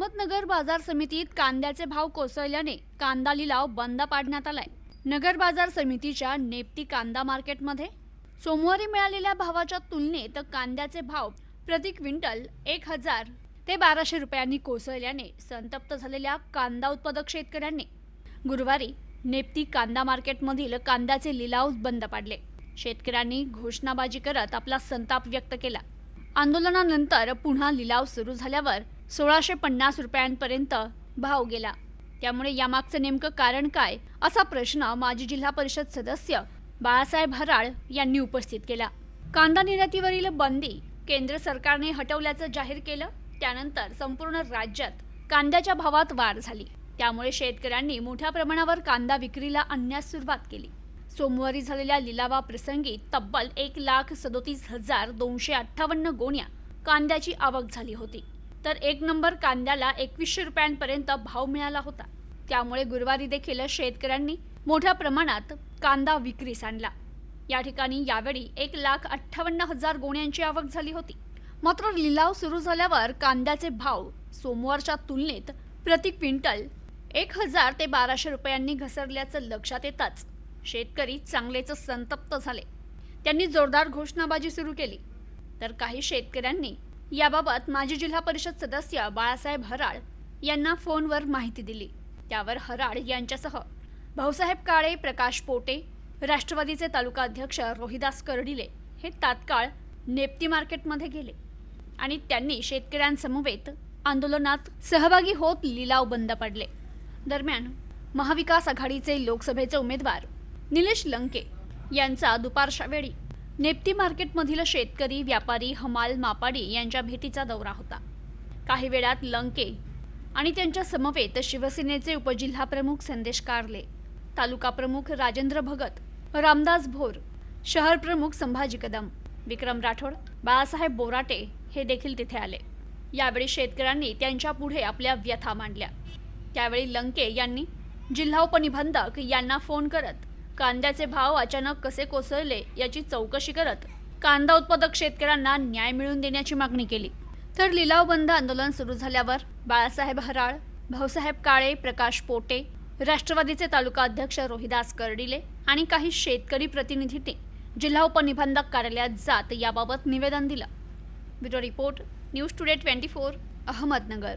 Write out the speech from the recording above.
अहमदनगर बाजार समितीत कांद्याचे भाव कोसळल्याने कांदा लिलाव बंद पाडण्यात आलाय. नगर बाजार समितीच्या नेपती कांदा मार्केटमध्ये सोमवारी मिळालेल्या भावाच्या तुलनेत कांद्याचे भाव प्रति क्विंटल एक हजार ते बाराशे रुपयांनी कोसळल्याने संतप्त झालेल्या कांदा उत्पादक शेतकऱ्यांनी गुरुवारी नेपती कांदा मार्केटमधील कांद्याचे लिलाव बंद पाडले. शेतकऱ्यांनी घोषणाबाजी करत आपला संताप व्यक्त केला. आंदोलनानंतर पुन्हा लिलाव सुरू झाल्यावर सोळाशे पन्नास रुपयांपर्यंत भाव गेला. त्यामुळे यामागचं नेमकं कारण काय असा प्रश्न माजी जिल्हा परिषद सदस्य बाळासाहेब हराळ यांनी उपस्थित केला. कांदा निर्यातीवरील बंदी केंद्र सरकारने हटवल्याचं जाहीर केलं. त्यानंतर संपूर्ण राज्यात कांद्याच्या भावात वाढ झाली. त्यामुळे शेतकऱ्यांनी मोठ्या प्रमाणावर कांदा विक्रीला आणण्यास सुरुवात केली. सोमवारी झालेल्या लिलावाप्रसंगी तब्बल एक लाख सदोतीस हजार दोनशे अठ्ठावन्न गोण्या कांद्याची आवक झाली होती. तर एक नंबर कांद्याला एकवीसशे रुपयांपर्यंत भाव मिळाला होता. त्यामुळे गुरुवारी देखील शेतकऱ्यांनी मोठ्या प्रमाणात कांदा विक्रीस आणला. या ठिकाणी यावेळी एक लाख अठ्ठावन्न हजार गोण्यांची आवक झाली होती. मात्र लिलाव सुरू झाल्यावर कांद्याचे भाव सोमवारच्या तुलनेत प्रति क्विंटल एक हजार ते बाराशे रुपयांनी घसरल्याचं लक्षात येताच शेतकरी चांगलेच संतप्त झाले. त्यांनी जोरदार घोषणाबाजी सुरू केली. तर काही शेतकऱ्यांनी याबाबत माजी जिल्हा परिषद सदस्य बाळासाहेब हराळ यांना फोनवर माहिती दिली. त्यावर हराळ यांच्यासह भाऊसाहेब काळे प्रकाश पोटे राष्ट्रवादीचे तालुका अध्यक्ष रोहिदास कर्डिले हे तात्काळ नेप्ती मार्केटमध्ये गेले आणि त्यांनी शेतकऱ्यांसमवेत आंदोलनात सहभागी होत लिलाव बंद पडले. दरम्यान महाविकास आघाडीचे लोकसभेचे उमेदवार निलेश लंके यांचा दुपारच्या वेळी. नेप्ती मार्केटमधील शेतकरी व्यापारी हमाल मापाडी यांच्या भेटीचा दौरा होता. काही वेळात लंके आणि त्यांच्या समवेत शिवसेनेचे उपजिल्हाप्रमुख संदेश कारले तालुका प्रमुख राजेंद्र भगत रामदास भोर शहर प्रमुख संभाजी कदम विक्रम राठोड बाळासाहेब बोराटे हे देखील तिथे आले. यावेळी शेतकऱ्यांनी त्यांच्या पुढे आपल्या व्यथा मांडल्या. त्यावेळी लंके यांनी जिल्हा उपनिबंधक यांना फोन करत कांद्याचे भाव अचानक कसे कोसळले याची चौकशी करत कांदा उत्पादक शेतकऱ्यांना न्याय मिळवून देण्याची मागणी केली. तर लिलाव बंद आंदोलन सुरू झाल्यावर बाळासाहेब हराळ भाऊसाहेब काळे प्रकाश पोटे राष्ट्रवादीचे तालुका अध्यक्ष रोहिदास कर्डिले आणि काही शेतकरी प्रतिनिधींनी जिल्हा उपनिबंधक कार्यालयात जात याबाबत निवेदन दिलं. Bureau report news today twenty four Ahmednagar.